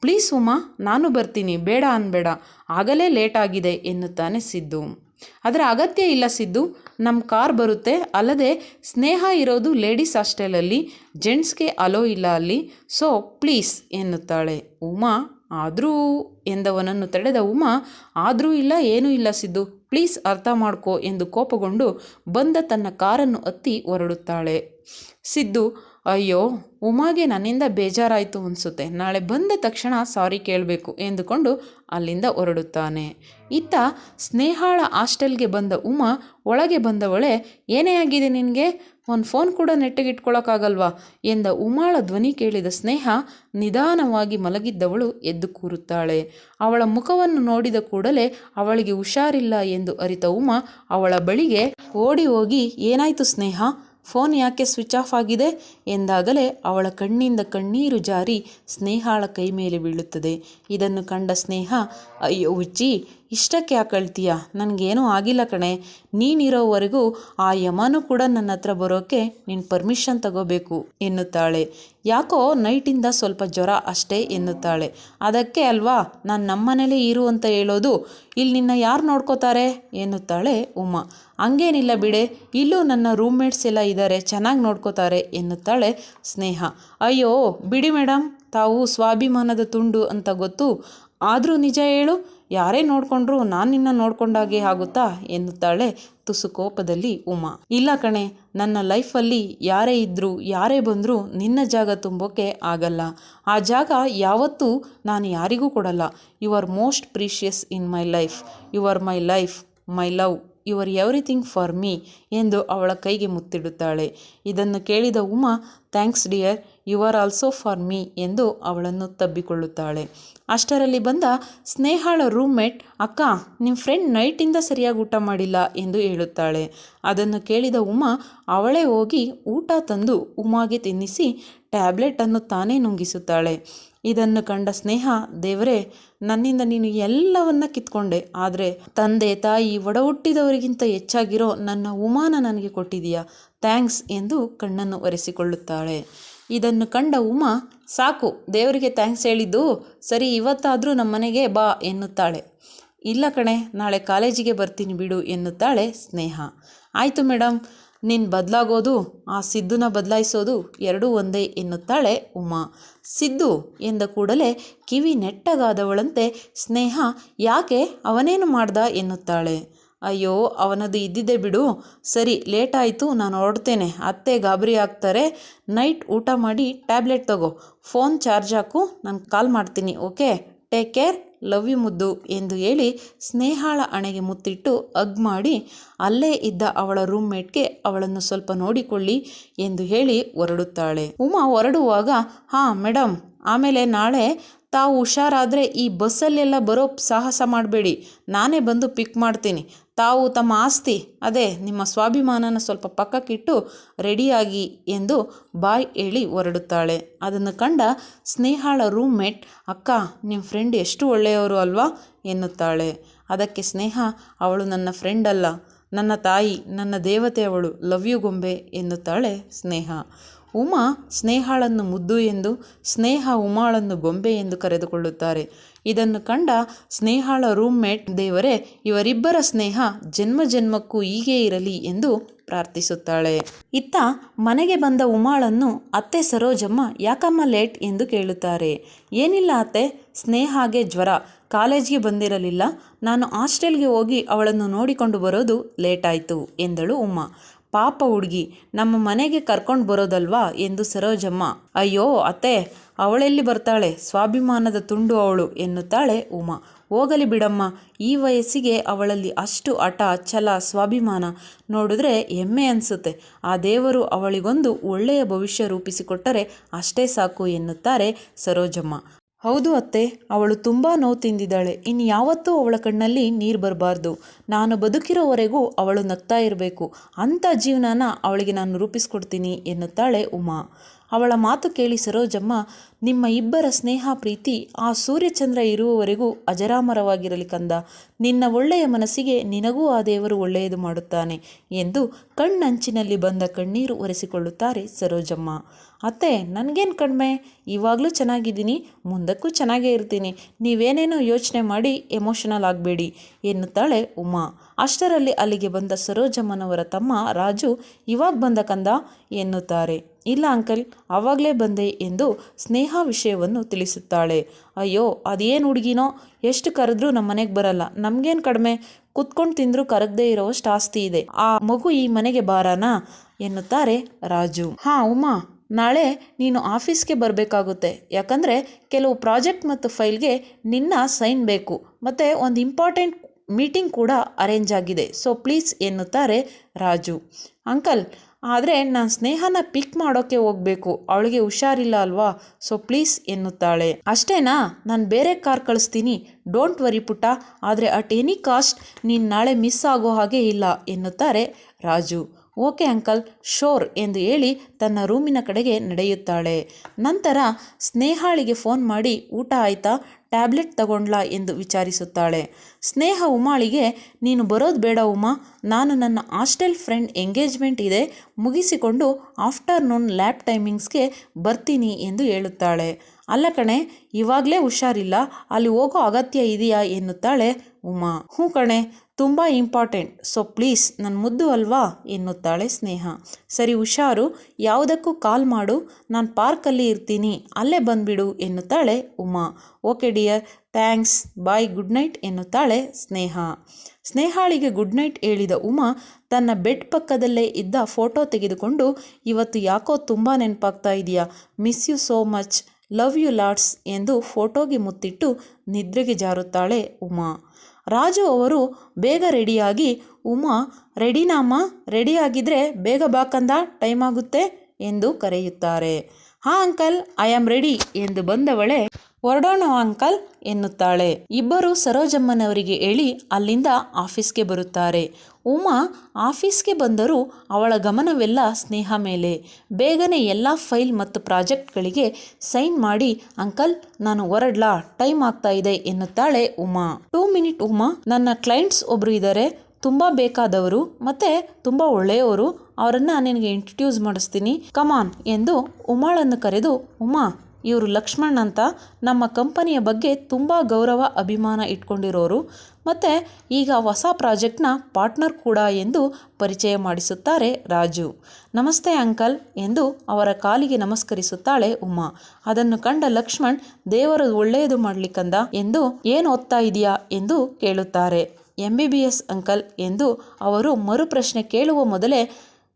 ಪ್ಲೀಸ್ ಉಮಾ, ನಾನು ಬರ್ತೀನಿ, ಬೇಡ ಅನ್ಬೇಡ, ಆಗಲೇ ಲೇಟ್ ಆಗಿದೆ, ಎನ್ನುತ್ತಾನೆ ಸಿದ್ದು. ಅದರ ಅಗತ್ಯ ಇಲ್ಲ ಸಿದ್ದು. ನಮ್ಮ ಕಾರ್ ಬರುತ್ತೆ. ಅಲ್ಲದೆ ಸ್ನೇಹ ಇರೋದು ಲೇಡೀಸ್ ಹಾಸ್ಟೆಲಲ್ಲಿ ಜೆಂಟ್ಸ್ಗೆ ಅಲೋ ಇಲ್ಲ ಅಲ್ಲಿ. So, please ಎನ್ನುತ್ತಾಳೆ. ಉಮಾ, ಆದರೂ ಎಂದವನನ್ನು ತಡೆದ ಉಮಾ, ಆದರೂ ಇಲ್ಲ, ಏನೂ ಇಲ್ಲ ಸಿದ್ದು. ಪ್ಲೀಸ್ ಅರ್ಥ ಮಾಡ್ಕೋ ಎಂದು ಕೋಪಗೊಂಡು ಬಂದ ತನ್ನ ಕಾರನ್ನು ಹತ್ತಿ ಹೊರಡುತ್ತಾಳೆ. ಸಿದ್ದು ಅಯ್ಯೋ, ಉಮಾಗೆ ನನ್ನಿಂದ ಬೇಜಾರಾಯಿತು ಅನಿಸುತ್ತೆ. ನಾಳೆ ಬಂದ ತಕ್ಷಣ ಸಾರಿ ಕೇಳಬೇಕು ಎಂದುಕೊಂಡು ಅಲ್ಲಿಂದ ಹೊರಡುತ್ತಾನೆ. ಇತ್ತ ಸ್ನೇಹಾಳ ಹಾಸ್ಟೆಲ್ಗೆ ಬಂದ ಉಮಾ ಒಳಗೆ ಬಂದವಳೆ, ಏನೇ ಆಗಿದೆ ನಿನಗೆ? ಒಂದು ಫೋನ್ ಕೂಡ ನೆಟ್ಟಗಿಟ್ಕೊಳ್ಳೋಕ್ಕಾಗಲ್ವಾ ಎಂದ ಉಮಾಳ ಧ್ವನಿ ಕೇಳಿದ ಸ್ನೇಹ ನಿಧಾನವಾಗಿ ಮಲಗಿದ್ದವಳು ಎದ್ದು ಕೂರುತ್ತಾಳೆ. ಅವಳ ಮುಖವನ್ನು ನೋಡಿದ ಕೂಡಲೇ ಅವಳಿಗೆ ಹುಷಾರಿಲ್ಲ ಎಂದು ಅರಿತ ಉಮಾ ಅವಳ ಬಳಿಗೆ ಓಡಿ ಹೋಗಿ, ಏನಾಯಿತು ಸ್ನೇಹ? ಫೋನ್ ಯಾಕೆ ಸ್ವಿಚ್ ಆಫ್ ಆಗಿದೆ ಎಂದಾಗಲೇ ಅವಳ ಕಣ್ಣಿಂದ ಕಣ್ಣೀರು ಜಾರಿ ಸ್ನೇಹಾಳ ಕೈ ಮೇಲೆ ಬೀಳುತ್ತದೆ. ಇದನ್ನು ಕಂಡ ಸ್ನೇಹ, ಅಯ್ಯೋ ಹುಚ್ಚಿ ಇಷ್ಟಕ್ಕೆ ಯಾಕೆ ಅಳ್ತೀಯ ನನಗೇನೂ ಆಗಿಲ್ಲ ಕಣೆ. ನೀನಿರೋವರೆಗೂ ಆ ಯಮನೂ ಕೂಡ ನನ್ನ ಹತ್ರ ಬರೋಕ್ಕೆ ನೀನು ಪರ್ಮಿಷನ್ ತಗೋಬೇಕು ಎನ್ನುತ್ತಾಳೆ. ಯಾಕೋ ನೈಟಿಂದ ಸ್ವಲ್ಪ ಜ್ವರ ಅಷ್ಟೇ ಎನ್ನುತ್ತಾಳೆ. ಅದಕ್ಕೆ ಅಲ್ವಾ, ನಾನು ನಮ್ಮನೇಲೇ ಇರು ಅಂತ ಹೇಳೋದು? ಇಲ್ಲಿ ನಿನ್ನ ಯಾರು ನೋಡ್ಕೋತಾರೆ? ಎನ್ನುತ್ತಾಳೆ ಉಮಾ. ಹಂಗೇನಿಲ್ಲ ಬಿಡೆ, ಇಲ್ಲೂ ನನ್ನ ರೂಮ್ಮೇಟ್ಸ್ ಎಲ್ಲ ಇದ್ದಾರೆ ಚೆನ್ನಾಗಿ ನೋಡ್ಕೋತಾರೆ ಎನ್ನುತ್ತಾಳೆ ಸ್ನೇಹ. ಅಯ್ಯೋ, ಬಿಡಿ ಮೇಡಮ್ ತಾವು ಸ್ವಾಭಿಮಾನದ ತುಂಡು ಅಂತ ಗೊತ್ತು? ಆದರೂ ನಿಜ ಹೇಳು ಯಾರೇ ನೋಡಿಕೊಂಡ್ರು ನಾನು ನಿನ್ನ ನೋಡ್ಕೊಂಡಾಗೆ ಆಗುತ್ತಾ? ಎನ್ನುತ್ತಾಳೆ ತುಸು ಕೋಪದಲ್ಲಿ ಉಮಾ. ಇಲ್ಲ ಕಣೆ, ನನ್ನ ಲೈಫಲ್ಲಿ ಯಾರೇ ಇದ್ದರೂ ಯಾರೇ ಬಂದರೂ ನಿನ್ನ ಜಾಗ ತುಂಬೋಕೆ ಆಗಲ್ಲ. ಆ ಜಾಗ ಯಾವತ್ತೂ ನಾನು ಯಾರಿಗೂ ಕೊಡಲ್ಲ. You are most precious in my life you are my life my love you are everything for me ಎಂದು ಅವಳ ಕೈಗೆ ಮುತ್ತಿಡುತ್ತಾಳೆ. ಇದನ್ನು ಕೇಳಿದ Uma, thanks dear you are also for me ಎಂದು ಅವಳನ್ನು ತಬ್ಬಿಕೊಳ್ಳುತ್ತಾಳೆ. ಅಷ್ಟರಲ್ಲಿ ಬಂದ ಸ್ನೇಹಾಳ ರೂಮ್ಮೇಟ್, ಅಕ್ಕ ನಿಮ್ಮ ಫ್ರೆಂಡ್ ನೈಟಿಂದ ಸರಿಯಾಗಿ ಊಟ ಮಾಡಿಲ್ಲ ಎಂದು ಹೇಳುತ್ತಾಳೆ. ಅದನ್ನು ಕೇಳಿದ ಉಮಾ, ಅವಳೇ ಹೋಗಿ ಊಟ ತಂದು ಉಮಾಗೆ ತಿನ್ನಿಸಿ ಟ್ಯಾಬ್ಲೆಟನ್ನು ತಾನೇ ನುಂಗಿಸುತ್ತಾಳೆ. ಇದನ್ನು ಕಂಡ ಸ್ನೇಹ, ದೇವರೇ, ನನ್ನಿಂದ ನೀನು ಎಲ್ಲವನ್ನ ಕಿತ್ಕೊಂಡೆ. ಆದರೆ ತಂದೆ, ತಾಯಿ ಒಡ ಹುಟ್ಟಿದವರಿಗಿಂತ ಹೆಚ್ಚಾಗಿರೋ ನನ್ನ ಉಮಾನ ನನಗೆ ಕೊಟ್ಟಿದೀಯಾ. ಥ್ಯಾಂಕ್ಸ್ ಎಂದು ಕಣ್ಣನ್ನು ಒರೆಸಿಕೊಳ್ಳುತ್ತಾಳೆ. ಇದನ್ನು ಕಂಡ ಉಮಾ, ಸಾಕು, ದೇವರಿಗೆ ಥ್ಯಾಂಕ್ಸ್ ಹೇಳಿದ್ದು ಸರಿ, ಇವತ್ತಾದರೂ ನಮ್ಮನೆಗೆ ಬಾ ಎನ್ನುತ್ತಾಳೆ. ಇಲ್ಲ ಕಣೆ, ನಾಳೆ ಕಾಲೇಜಿಗೆ ಬರ್ತೀನಿ ಬಿಡು ಎನ್ನುತ್ತಾಳೆ ಸ್ನೇಹ. ಆಯಿತು ಮೇಡಮ್ ನೀನು ಬದಲಾಗೋದು, ಆ ಸಿದ್ದುನ ಬದಲಾಯಿಸೋದು ಎರಡೂ ಒಂದೇ ಎನ್ನುತ್ತಾಳೆ ಉಮಾ. ಸಿದ್ದು ಎಂದ ಕೂಡಲೇ ಕಿವಿ ನೆಟ್ಟಗಾದವಳಂತೆ ಸ್ನೇಹ ಯಾಕೆ ಅವನೇನು ಮಾಡ್ದ ಎನ್ನುತ್ತಾಳೆ. ಅಯ್ಯೋ, ಅವನದು ಇದ್ದಿದ್ದೆ ಬಿಡು. ಸರಿ ಲೇಟ್ ಆಯಿತು ನಾನು ಹೊರಡ್ತೇನೆ. ಅತ್ತೆ ಗಾಬರಿ ಆಗ್ತಾರೆ. ನೈಟ್ ಊಟ ಮಾಡಿ ಟ್ಯಾಬ್ಲೆಟ್ ತಗೋ. ಫೋನ್ ಚಾರ್ಜ್ ಹಾಕು, ನಾನು ಕಾಲ್ ಮಾಡ್ತೀನಿ, okay? Take care. Love you ಮುದ್ದು ಎಂದು ಹೇಳಿ ಸ್ನೇಹಾಳ ಅಣೆಗೆ ಮುತ್ತಿಟ್ಟು ಅಗ್ ಮಾಡಿ, ಅಲ್ಲೇ ಇದ್ದ ಅವಳ ರೂಮ್ಮೇಟ್ಗೆ ಅವಳನ್ನು ಸ್ವಲ್ಪ ನೋಡಿಕೊಳ್ಳಿ ಎಂದು ಹೇಳಿ ಹೊರಡುತ್ತಾಳೆ. ಉಮಾ ಹೊರಡುವಾಗ, ಹಾಂ ಮೇಡಮ್ ಆಮೇಲೆ ನಾಳೆ ತಾವು ಹುಷಾರಾದರೆ ಈ ಬಸ್ಸಲ್ಲೆಲ್ಲ ಬರೋ ಸಾಹಸ ಮಾಡಬೇಡಿ. ನಾನೇ ಬಂದು ಪಿಕ್ ಮಾಡ್ತೀನಿ. ತಾವು ತಮ್ಮ ಆಸ್ತಿ, ಅದೇ, ನಿಮ್ಮ ಸ್ವಾಭಿಮಾನನ ಸ್ವಲ್ಪ ಪಕ್ಕಕ್ಕಿಟ್ಟು ರೆಡಿಯಾಗಿ ಎಂದು ಬಾಯ್ ಹೇಳಿ ಹೊರಡುತ್ತಾಳೆ. ಅದನ್ನು ಕಂಡ ಸ್ನೇಹಾಳ ರೂಮ್ಮೇಟ್, ಅಕ್ಕ ನಿಮ್ಮ ಫ್ರೆಂಡ್ ಎಷ್ಟು ಒಳ್ಳೆಯವರು ಅಲ್ವಾ? ಎನ್ನುತ್ತಾಳೆ. ಅದಕ್ಕೆ ಸ್ನೇಹ, ಅವಳು ನನ್ನ ಫ್ರೆಂಡ್ ಅಲ್ಲ. ನನ್ನ ತಾಯಿ, ನನ್ನ ದೇವತೆ ಅವಳು. ಲವ್ ಯು ಗೊಂಬೆ, ಎನ್ನುತ್ತಾಳೆ ಸ್ನೇಹ. ಉಮಾ ಸ್ನೇಹಾಳನ್ನು ಮುದ್ದು ಎಂದು, ಸ್ನೇಹ ಉಮಾಳನ್ನು ಗೊಂಬೆ ಎಂದು ಕರೆದುಕೊಳ್ಳುತ್ತಾರೆ. ಇದನ್ನು ಕಂಡ ಸ್ನೇಹಾಳ ರೂಮ್ಮೇಟ್ ದೇವರೇ, ಇವರಿಬ್ಬರ ಸ್ನೇಹ ಜನ್ಮ ಜನ್ಮಕ್ಕೂ ಹೀಗೆ ಇರಲಿ ಎಂದು ಪ್ರಾರ್ಥಿಸುತ್ತಾಳೆ. ಇತ್ತ ಮನೆಗೆ ಬಂದ ಉಮಾಳನ್ನು ಅತ್ತೆ ಸರೋಜಮ್ಮ, ಯಾಕಮ್ಮ ಲೇಟ್ ಎಂದು ಕೇಳುತ್ತಾರೆ. ಏನಿಲ್ಲ ಅತ್ತೆ ಸ್ನೇಹಾಗೆ ಜ್ವರ. ಕಾಲೇಜ್ಗೆ ಬಂದಿರಲಿಲ್ಲ. ನಾನು ಹಾಸ್ಟೆಲ್ಗೆ ಹೋಗಿ ಅವಳನ್ನು ನೋಡಿಕೊಂಡು ಬರೋದು ಲೇಟ್ ಆಯಿತು ಎಂದಳು ಉಮಾ. ಪಾಪ ಹುಡುಗಿ ನಮ್ಮ ಮನೆಗೆ ಕರ್ಕೊಂಡು ಬರೋದಲ್ವಾ ಎಂದು ಸರೋಜಮ್ಮ. ಅಯ್ಯೋ ಅತ್ತೆ, ಅವಳೆಲ್ಲಿ ಬರ್ತಾಳೆ? ಸ್ವಾಭಿಮಾನದ ತುಂಡು ಅವಳು ಎನ್ನುತ್ತಾಳೆ ಉಮಾ. ಹೋಗಲಿ ಬಿಡಮ್ಮ, ಈ ವಯಸ್ಸಿಗೆ ಅವಳಲ್ಲಿ ಅಷ್ಟು ಹಠ, ಛಲ, ಸ್ವಾಭಿಮಾನ ನೋಡಿದ್ರೆ ಹೆಮ್ಮೆ ಅನಿಸುತ್ತೆ. ಆ ದೇವರು ಅವಳಿಗೊಂದು ಒಳ್ಳೆಯ ಭವಿಷ್ಯ ರೂಪಿಸಿಕೊಟ್ಟರೆ ಅಷ್ಟೇ ಸಾಕು ಎನ್ನುತ್ತಾರೆ ಸರೋಜಮ್ಮ. ಹೌದು ಅತ್ತೆ, ಅವಳು ತುಂಬ ನೋವು ತಿಂದಿದ್ದಾಳೆ. ಇನ್ನು ಯಾವತ್ತೂ ಅವಳ ಕಣ್ಣಲ್ಲಿ ನೀರು ಬರಬಾರ್ದು. ನಾನು ಬದುಕಿರೋವರೆಗೂ ಅವಳು ನಗ್ತಾ ಇರಬೇಕು. ಅಂಥ ಜೀವನನ ಅವಳಿಗೆ ನಾನು ರೂಪಿಸ್ಕೊಡ್ತೀನಿ ಎನ್ನುತ್ತಾಳೆ ಉಮಾ. ಅವಳ ಮಾತು ಕೇಳಿ ಸರೋಜಮ್ಮ, ನಿಮ್ಮ ಇಬ್ಬರ ಸ್ನೇಹ ಪ್ರೀತಿ ಆ ಸೂರ್ಯಚಂದ್ರ ಇರುವವರೆಗೂ ಅಜರಾಮರವಾಗಿರಲಿ ಕಂದ. ನಿನ್ನ ಒಳ್ಳೆಯ ಮನಸ್ಸಿಗೆ ನಿನಗೂ ಆ ದೇವರು ಒಳ್ಳೆಯದು ಮಾಡುತ್ತಾನೆ ಎಂದು ಕಣ್ಣಂಚಿನಲ್ಲಿ ಬಂದ ಕಣ್ಣೀರು ಒರೆಸಿಕೊಳ್ಳುತ್ತಾರೆ ಸರೋಜಮ್ಮ. ಅತ್ತೆ, ನನಗೇನು ಕಣ್ಮೆ? ಇವಾಗಲೂ ಚೆನ್ನಾಗಿದ್ದೀನಿ, ಮುಂದಕ್ಕೂ ಚೆನ್ನಾಗೇ ಇರ್ತೀನಿ. ನೀವೇನೇನೋ ಯೋಚನೆ ಮಾಡಿ ಎಮೋಷನಲ್ ಆಗಬೇಡಿ ಎನ್ನುತ್ತಾಳೆ ಉಮಾ. ಅಷ್ಟರಲ್ಲಿ ಅಲ್ಲಿಗೆ ಬಂದ ಸರೋಜಮ್ಮನವರ ತಮ್ಮ ರಾಜು, ಇವಾಗ ಬಂದ ಕಂದ? ಎನ್ನುತ್ತಾರೆ. ಇಲ್ಲ ಅಂಕಲ್ ಆವಾಗಲೇ ಬಂದೆ ಎಂದು ಸ್ನೇಹ ವಿಷಯವನ್ನು ತಿಳಿಸುತ್ತಾಳೆ. ಅಯ್ಯೋ, ಅದೇನು ಹುಡುಗಿನೋ? ಎಷ್ಟು ಕರೆದ್ರೂ ನಮ್ಮ ಮನೆಗೆ ಬರಲ್ಲ. ನಮಗೇನು ಕಡಿಮೆ? ಕುತ್ಕೊಂಡು ತಿಂದರೂ ಕರಗದೇ ಇರೋವಷ್ಟು ಆಸ್ತಿ ಇದೆ. ಆ ಮಗು ಈ ಮನೆಗೆ ಬಾರಾನ? ಎನ್ನುತ್ತಾರೆ ರಾಜು. ಹಾಂ ಉಮಾ, ನಾಳೆ ನೀನು ಆಫೀಸ್ಗೆ ಬರಬೇಕಾಗುತ್ತೆ. ಯಾಕಂದರೆ ಕೆಲವು ಪ್ರಾಜೆಕ್ಟ್ ಮತ್ತು ಫೈಲ್ಗೆ ನಿನ್ನ ಸೈನ್ ಬೇಕು. ಮತ್ತು ಒಂದು ಇಂಪಾರ್ಟೆಂಟ್ ಮೀಟಿಂಗ್ ಕೂಡ ಅರೇಂಜ್ ಆಗಿದೆ. ಸೊ, ಪ್ಲೀಸ್ ಎನ್ನುತ್ತಾರೆ ರಾಜು. ಅಂಕಲ್, ಆದರೆ ನಾನು ಸ್ನೇಹನ ಪಿಕ್ ಮಾಡೋಕ್ಕೆ ಹೋಗಬೇಕು. ಅವಳಿಗೆ ಹುಷಾರಿಲ್ಲ ಅಲ್ವಾ? ಸೊ, ಪ್ಲೀಸ್ ಎನ್ನುತ್ತಾಳೆ. ಅಷ್ಟೇನಾ? ನಾನು ಬೇರೆ ಕಾರ್ ಕಳಿಸ್ತೀನಿ. ಡೋಂಟ್ ವರಿ ಪುಟ್ಟ. ಆದರೆ ಅಟ್ ಎನಿ ಕಾಸ್ಟ್ ನೀನು ನಾಳೆ ಮಿಸ್ ಆಗೋ ಹಾಗೆ ಇಲ್ಲ ಎನ್ನುತ್ತಾರೆ ರಾಜು. ಓಕೆ ಅಂಕಲ್, ಶೋರ್ ಎಂದು ಹೇಳಿ ತನ್ನ ರೂಮಿನ ಕಡೆಗೆ ನಡೆಯುತ್ತಾಳೆ. ನಂತರ ಸ್ನೇಹಾಳಿಗೆ ಫೋನ್ ಮಾಡಿ, ಊಟ ಆಯ್ತಾ? ಟ್ಯಾಬ್ಲೆಟ್ ತಗೊಂಡ್ಲಾ ಎಂದು ವಿಚಾರಿಸುತ್ತಾಳೆ. ಸ್ನೇಹ ಉಮಾಳಿಗೆ, ನೀನು ಬರೋದು ಬೇಡ ಉಮಾ, ನಾನು ನನ್ನ ಹಾಸ್ಟೆಲ್ ಫ್ರೆಂಡ್ ಎಂಗೇಜ್ಮೆಂಟ್ ಇದೆ, ಮುಗಿಸಿಕೊಂಡು ಆಫ್ಟರ್ನೂನ್ ಲ್ಯಾಬ್ ಟೈಮಿಂಗ್ಸ್ಗೆ ಬರ್ತೀನಿ ಎಂದು ಹೇಳುತ್ತಾಳೆ. ಅಲ್ಲ ಕಣೆ, ಇವಾಗಲೇ ಹುಷಾರಿಲ್ಲ, ಅಲ್ಲಿ ಹೋಗೋ ಅಗತ್ಯ ಇದೆಯಾ ಎನ್ನುತ್ತಾಳೆ ಉಮಾ. ಹ್ಞೂ ಕಣೆ ತುಂಬ ಇಂಪಾರ್ಟೆಂಟ್. ಸೊ ಪ್ಲೀಸ್ ನನ್ನ ಮುದ್ದು ಅಲ್ವಾ? ಎನ್ನುತ್ತಾಳೆ ಸ್ನೇಹ. ಸರಿ, ಹುಷಾರು. ಯಾವುದಕ್ಕೂ ಕಾಲ್ ಮಾಡು. ನಾನು ಪಾರ್ಕಲ್ಲಿ ಇರ್ತೀನಿ. ಅಲ್ಲೇ ಬಂದುಬಿಡು, ಎನ್ನುತ್ತಾಳೆ Uma. Okay dear, thanks. Bye, good night, ಎನ್ನುತ್ತಾಳೆ Sneha. ಸ್ನೇಹಾಳಿಗೆ ಗುಡ್ ನೈಟ್ ಹೇಳಿದ ಉಮಾ ತನ್ನ ಬೆಡ್ ಪಕ್ಕದಲ್ಲೇ ಇದ್ದ ಫೋಟೋ ತೆಗೆದುಕೊಂಡು, ಇವತ್ತು ಯಾಕೋ ತುಂಬ ನೆನಪಾಗ್ತಾ ಇದೆಯಾ miss you so much. Love you lads ಎಂದು ಫೋಟೋಗೆ ಮುತ್ತಿಟ್ಟು ನಿದ್ರೆಗೆ ಜಾರುತ್ತಾಳೆ ಉಮಾ. ರಾಜು ಅವರು ಬೇಗ ರೆಡಿಯಾಗಿ, ಉಮಾ, ರೆಡಿನಾಮ? ರೆಡಿ ಆಗಿದ್ರೆ ಬೇಗ ಬಾಕಂದ ಟೈಮ್ ಆಗುತ್ತೆ ಎಂದು ಕರೆಯುತ್ತಾರೆ. ಹಾ, ಅಂಕಲ್, ಐ ಆಮ್ ರೆಡಿ ಎಂದು ಬಂದವಳೆ ಹೊರಡೋಣ ಅಂಕಲ್ ಎನ್ನುತ್ತಾಳೆ. ಇಬ್ಬರು ಸರೋಜಮ್ಮನವರಿಗೆ ಹೇಳಿ ಅಲ್ಲಿಂದ ಆಫೀಸ್ಗೆ ಬರುತ್ತಾರೆ. ಉಮಾ ಆಫೀಸ್ಗೆ ಬಂದರೂ ಅವಳ ಗಮನವೆಲ್ಲ ಸ್ನೇಹ ಮೇಲೆ. ಬೇಗನೆ ಎಲ್ಲ ಫೈಲ್ ಮತ್ತು ಪ್ರಾಜೆಕ್ಟ್ಗಳಿಗೆ ಸೈನ್ ಮಾಡಿ, ಅಂಕಲ್, ನಾನು ಹೊರಡ್ಲಾ ಟೈಮ್ ಆಗ್ತಾ ಇದೆ ಎನ್ನುತ್ತಾಳೆ ಉಮಾ. ಟೂ ಮಿನಿಟ್ ಉಮಾ, ನನ್ನ ಕ್ಲೈಂಟ್ಸ್ ಒಬ್ರು ಇದ್ದಾರೆ ತುಂಬ ಬೇಕಾದವರು ಮತ್ತೆ ತುಂಬ ಒಳ್ಳೆಯವರು. ಅವರನ್ನು ನಿನಗೆ ಇಂಟ್ರಡ್ಯೂಸ್ ಮಾಡಿಸ್ತೀನಿ. ಕಮಾನ್ ಎಂದು ಉಮಾಳನ್ನು ಕರೆದು, ಉಮಾ ಇವರು ಲಕ್ಷ್ಮಣ್ ಅಂತ ನಮ್ಮ ಕಂಪನಿಯ ಬಗ್ಗೆ ತುಂಬ ಗೌರವ, ಅಭಿಮಾನ ಇಟ್ಕೊಂಡಿರೋರು. ಮತ್ತು ಈಗ ಹೊಸ ಪ್ರಾಜೆಕ್ಟ್ನ ಪಾರ್ಟ್ನರ್ ಕೂಡ ಎಂದು ಪರಿಚಯ ಮಾಡಿಸುತ್ತಾರೆ ರಾಜು. ನಮಸ್ತೆ ಅಂಕಲ್ ಎಂದು ಅವರ ಕಾಲಿಗೆ ನಮಸ್ಕರಿಸುತ್ತಾಳೆ ಉಮಾ. ಅದನ್ನು ಕಂಡ ಲಕ್ಷ್ಮಣ್, ದೇವರು ಒಳ್ಳೆಯದು ಮಾಡ್ಲಿಕ್ಕಂದ ಎಂದು ಏನು ಓದ್ತಾ ಇದೆಯಾ ಎಂದು ಕೇಳುತ್ತಾರೆ. M B B S uncle ಎಂದು ಅವರು ಮರುಪ್ರಶ್ನೆ ಕೇಳುವ ಮೊದಲೇ,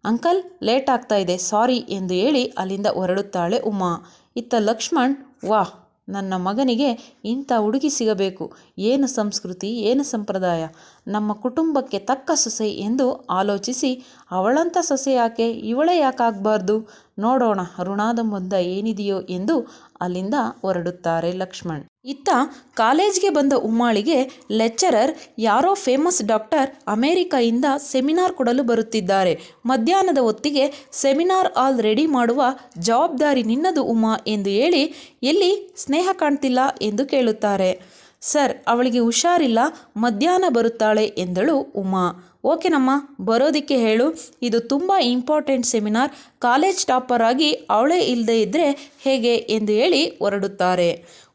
ಅಂಕಲ್, ಲೇಟ್ ಆಗ್ತಾ ಇದೆ, ಸಾರಿ ಎಂದು ಹೇಳಿ ಅಲ್ಲಿಂದ ಹೊರಡುತ್ತಾಳೆ ಉಮಾ. ಇತ್ತ ಲಕ್ಷ್ಮಣ್, ವಾಹ್, ನನ್ನ ಮಗನಿಗೆ ಇಂಥ ಹುಡುಗಿ ಸಿಗಬೇಕು. ಏನು ಸಂಸ್ಕೃತಿ, ಏನು ಸಂಪ್ರದಾಯ? ನಮ್ಮ ಕುಟುಂಬಕ್ಕೆ ತಕ್ಕ ಸೊಸೆ ಎಂದು ಆಲೋಚಿಸಿ, ಅವಳಂಥ ಸೊಸೆ ಯಾಕೆ? ಇವಳೇ ಯಾಕಾಗಬಾರ್ದು? ನೋಡೋಣ ಋಣಾದಂಬಂಧ ಏನಿದೆಯೋ ಎಂದು ಅಲ್ಲಿಂದ ಹೊರಡುತ್ತಾರೆ ಲಕ್ಷ್ಮಣ್. ಇತ್ತ ಕಾಲೇಜ್ಗೆ ಬಂದ ಉಮ್ಮಾಳಿಗೆ ಲೆಕ್ಚರರ್ ಯಾರೋ ಫೇಮಸ್ ಡಾಕ್ಟರ್ ಅಮೇರಿಕಾಯಿಂದ ಸೆಮಿನಾರ್ ಕೊಡಲು ಬರುತ್ತಿದ್ದಾರೆ. ಮಧ್ಯಾಹ್ನದ ಹೊತ್ತಿಗೆ ಸೆಮಿನಾರ್ ಆಲ್ ರೆಡಿ ಮಾಡುವ ಜವಾಬ್ದಾರಿ ನಿನ್ನದು ಉಮಾ ಎಂದು ಹೇಳಿ ಎಲ್ಲಿ ಸ್ನೇಹ ಕಾಣ್ತಿಲ್ಲ ಎಂದು ಕೇಳುತ್ತಾರೆ. ಸರ್, ಅವಳಿಗೆ ಹುಷಾರಿಲ್ಲ, ಮಧ್ಯಾಹ್ನ ಬರುತ್ತಾಳೆ ಎಂದಳು ಉಮಾ. ಓಕೆನಮ್ಮ ಬರೋದಕ್ಕೆ ಹೇಳು. ಇದು ತುಂಬ ಇಂಪಾರ್ಟೆಂಟ್ ಸೆಮಿನಾರ್. ಕಾಲೇಜ್ ಟಾಪರ್ ಆಗಿ ಅವಳೇ ಇಲ್ಲದೆ ಇದ್ದರೆ ಹೇಗೆ ಎಂದು ಹೇಳಿ ಹೊರಡುತ್ತಾರೆ.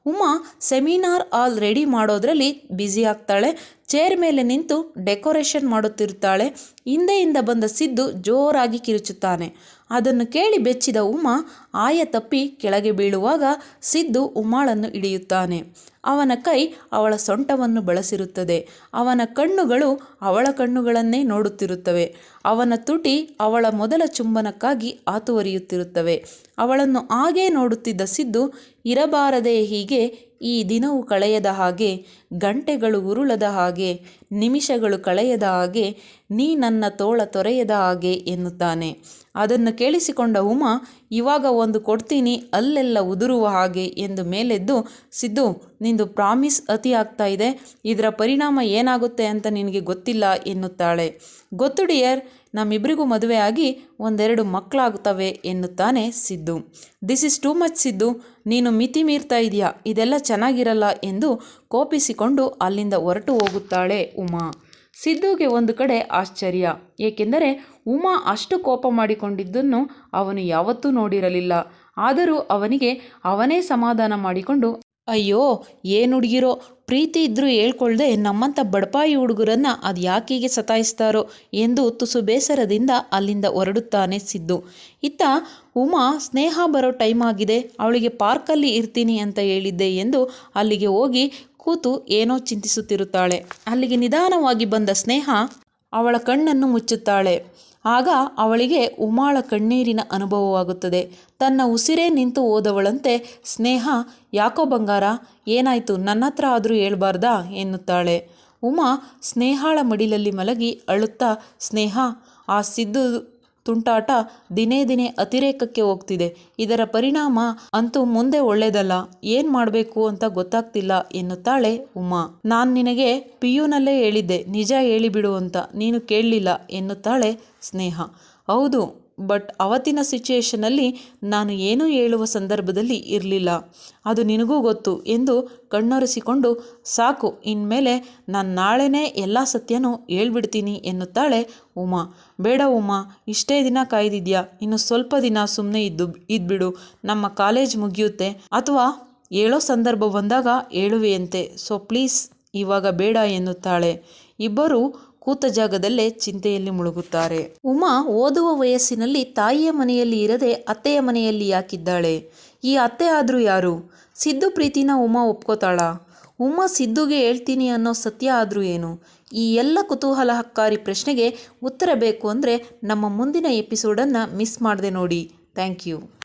ಉಮಾ ಸೆಮಿನಾರ್ ಆಲ್ ರೆಡಿ ಮಾಡೋದ್ರಲ್ಲಿ ಬ್ಯುಸಿ ಆಗ್ತಾಳೆ. ಚೇರ್ ಮೇಲೆ ನಿಂತು ಡೆಕೋರೇಷನ್ ಮಾಡುತ್ತಿರುತ್ತಾಳೆ ಹಿಂದೆಯಿಂದ ಬಂದ ಸಿದ್ದು ಜೋರಾಗಿ ಕಿರುಚುತ್ತಾನೆ. ಅದನ್ನು ಕೇಳಿ ಬೆಚ್ಚಿದ ಉಮಾ ಆಯ ತಪ್ಪಿ ಕೆಳಗೆ ಬೀಳುವಾಗ ಸಿದ್ದು ಉಮಾಳನ್ನು ಹಿಡಿಯುತ್ತಾನೆ. ಅವನ ಕೈ ಅವಳ ಸೊಂಟವನ್ನು ಬಳಸಿರುತ್ತದೆ. ಅವನ ಕಣ್ಣುಗಳು ಅವಳ ಕಣ್ಣುಗಳನ್ನೇ ನೋಡುತ್ತಿರುತ್ತವೆ. ಅವನ ತುಟಿ ಅವಳ ಮೊದಲ ಚುಂಬನಕ್ಕಾಗಿ ಆತುವರಿಯುತ್ತಿರುತ್ತವೆ ಅವಳನ್ನು ಹಾಗೇ ನೋಡುತ್ತಿದ್ದ ಸಿದ್ದು ಇರಬಾರದೆ ಹೀಗೆ ಈ ದಿನವು ಕಳೆಯದ ಹಾಗೆ, ಗಂಟೆಗಳು ಉರುಳದ ಹಾಗೆ, ನಿಮಿಷಗಳು ಕಳೆಯದ ಹಾಗೆ, ನೀ ನನ್ನ ತೋಳ ತೊರೆಯದ ಹಾಗೆ ಎನ್ನುತ್ತಾನೆ. ಅದನ್ನು ಕೇಳಿಸಿಕೊಂಡ ಉಮಾ, ಇವಾಗ ಒಂದು ಕೊಡ್ತೀನಿ, ಅಲ್ಲೆಲ್ಲ ಉದುರುವ ಹಾಗೆ ಎಂದು ಮೇಲೆದ್ದು, ಸಿದ್ದು, ನಿಂದು ಪ್ರಾಮಿಸ್ ಅತಿ ಆಗ್ತಾ ಇದೆ, ಇದರ ಪರಿಣಾಮ ಏನಾಗುತ್ತೆ ಅಂತ ನಿನಗೆ ಗೊತ್ತಿಲ್ಲ ಎನ್ನುತ್ತಾಳೆ. ಗೊತ್ತು ಡಿಯರ್ ನಮ್ಮಿಬ್ಬರಿಗೂ ಮದುವೆ ಆಗಿ ಒಂದೆರಡು ಮಕ್ಕಳಾಗುತ್ತವೆ ಎನ್ನುತ್ತಾನೆ Siddu. This is too much Siddu. ನೀನು ಮಿತಿ ಮೀರ್ತಾ ಇದೆಯಾ ಇದೆಲ್ಲ ಚೆನ್ನಾಗಿರಲ್ಲ ಎಂದು ಕೋಪಿಸಿಕೊಂಡು ಅಲ್ಲಿಂದ ಹೊರಟು ಹೋಗುತ್ತಾಳೆ ಉಮಾ. ಸಿದ್ದುಗೆ ಒಂದು ಕಡೆ ಆಶ್ಚರ್ಯ. ಏಕೆಂದರೆ ಉಮಾ ಅಷ್ಟು ಕೋಪ ಮಾಡಿಕೊಂಡಿದ್ದನ್ನು ಅವನು ಯಾವತ್ತೂ ನೋಡಿರಲಿಲ್ಲ. ಆದರೂ ಅವನಿಗೆ ಅವನೇ ಸಮಾಧಾನ ಮಾಡಿಕೊಂಡು ಅಯ್ಯೋ, ಏನು ಹುಡುಗಿರೋ? ಪ್ರೀತಿ ಇದ್ದರೂ ಹೇಳ್ಕೊಳ್ದೆ ನಮ್ಮಂಥ ಬಡಪಾಯಿ ಹುಡುಗರನ್ನ ಅದು ಯಾಕೀಗೆ ಸತಾಯಿಸ್ತಾರೋ ಎಂದು ತುಸು ಬೇಸರದಿಂದ ಅಲ್ಲಿಂದ ಹೊರಡುತ್ತಾನೆ ಸಿದ್ದು. ಇತ್ತ, ಉಮಾ, ಸ್ನೇಹ ಬರೋ ಟೈಮ್ ಆಗಿದೆ, ಅವಳಿಗೆ ಪಾರ್ಕಲ್ಲಿ ಇರ್ತೀನಿ ಅಂತ ಹೇಳಿದ್ದೆ ಎಂದು ಅಲ್ಲಿಗೆ ಹೋಗಿ ಕೂತು ಏನೋ ಚಿಂತಿಸುತ್ತಿರುತ್ತಾಳೆ. ಅಲ್ಲಿಗೆ ನಿಧಾನವಾಗಿ ಬಂದ ಸ್ನೇಹ ಅವಳ ಕಣ್ಣನ್ನು ಮುಚ್ಚುತ್ತಾಳೆ. ಆಗ ಅವಳಿಗೆ ಉಮಾಳ ಕಣ್ಣೀರಿನ ಅನುಭವವಾಗುತ್ತದೆ. ತನ್ನ ಉಸಿರೇ ನಿಂತು ಹೋದವಳಂತೆ, ಸ್ನೇಹ, ಯಾಕೋ ಬಂಗಾರ? ಏನಾಯಿತು? ನನ್ನ ಹತ್ರ ಆದರೂ ಹೇಳ್ಬಾರ್ದಾ? ಎನ್ನುತ್ತಾಳೆ. ಉಮಾ ಸ್ನೇಹಾಳ ಮಡಿಲಲ್ಲಿ ಮಲಗಿ ಅಳುತ್ತಾ, ಸ್ನೇಹ, ಆ ಸಿದ್ದು ತುಂಟಾಟ ದಿನೇ ದಿನೇ ಅತಿರೇಕಕ್ಕೆ ಹೋಗ್ತಿದೆ. ಇದರ ಪರಿಣಾಮ ಅಂತೂ ಮುಂದೆ ಒಳ್ಳೇದಲ್ಲ ಏನ್ ಮಾಡಬೇಕು ಅಂತ ಗೊತ್ತಾಗ್ತಿಲ್ಲ ಎನ್ನುತ್ತಾಳೆ ಉಮಾ. ನಾನು ನಿನಗೆ ಪಿಯುನಲ್ಲೇ ಹೇಳಿದ್ದೆ. ನಿಜ ಹೇಳಿಬಿಡು ಅಂತ ನೀನು ಕೇಳಲಿಲ್ಲ ಎನ್ನುತ್ತಾಳೆ ಸ್ನೇಹ. ಹೌದು ಬಟ್ ಅವತ್ತಿನ ಸಿಚುಯೇಷನಲ್ಲಿ ನಾನು ಏನೂ ಹೇಳುವ ಸಂದರ್ಭದಲ್ಲಿ ಇರಲಿಲ್ಲ. ಅದು ನಿನಗೂ ಗೊತ್ತು ಎಂದು ಕಣ್ಣೊರೆಸಿಕೊಂಡು, ಸಾಕು, ಇನ್ಮೇಲೆ ನಾನು ನಾಳೆನೇ ಎಲ್ಲ ಸತ್ಯನೂ ಹೇಳ್ಬಿಡ್ತೀನಿ ಎನ್ನುತ್ತಾಳೆ ಉಮಾ. ಬೇಡ ಉಮಾ, ಇಷ್ಟೇ ದಿನ ಕಾಯ್ದಿದ್ಯಾ? ಇನ್ನು ಸ್ವಲ್ಪ ದಿನ ಸುಮ್ಮನೆ ಇದ್ದು, ಇದ್ಬಿಡು. ನಮ್ಮ ಕಾಲೇಜ್ ಮುಗಿಯುತ್ತೆ. ಅಥವಾ ಹೇಳೋ ಸಂದರ್ಭ ಬಂದಾಗ ಹೇಳುವೆಯಂತೆ. ಸೊ, ಪ್ಲೀಸ್, ಇವಾಗ ಬೇಡ ಎನ್ನುತ್ತಾಳೆ. ಇಬ್ಬರು ಕೂತ ಜಾಗದಲ್ಲೇ ಚಿಂತೆಯಲ್ಲಿ ಮುಳುಗುತ್ತಾರೆ. ಉಮಾ ಓದುವ ವಯಸ್ಸಿನಲ್ಲಿ ತಾಯಿಯ ಮನೆಯಲ್ಲಿ ಇರದೆ ಅತ್ತೆಯ ಮನೆಯಲ್ಲಿ ಯಾಕಿದ್ದಾಳೆ? ಈ ಅತ್ತೆ ಆದರೂ ಯಾರು? ಸಿದ್ದು ಪ್ರೀತಿನ ಉಮಾ ಒಪ್ಕೋತಾಳ. ಉಮಾ ಸಿದ್ದುಗೆ ಹೇಳ್ತೀನಿ ಅನ್ನೋ ಸತ್ಯ ಆದರೂ ಏನು? ಈ ಎಲ್ಲ ಕುತೂಹಲಕಾರಿ ಪ್ರಶ್ನೆಗೆ ಉತ್ತರ ಬೇಕು ಅಂದರೆ ನಮ್ಮ ಮುಂದಿನ ಎಪಿಸೋಡನ್ನು ಮಿಸ್ ಮಾಡದೆ ನೋಡಿ. Thank you.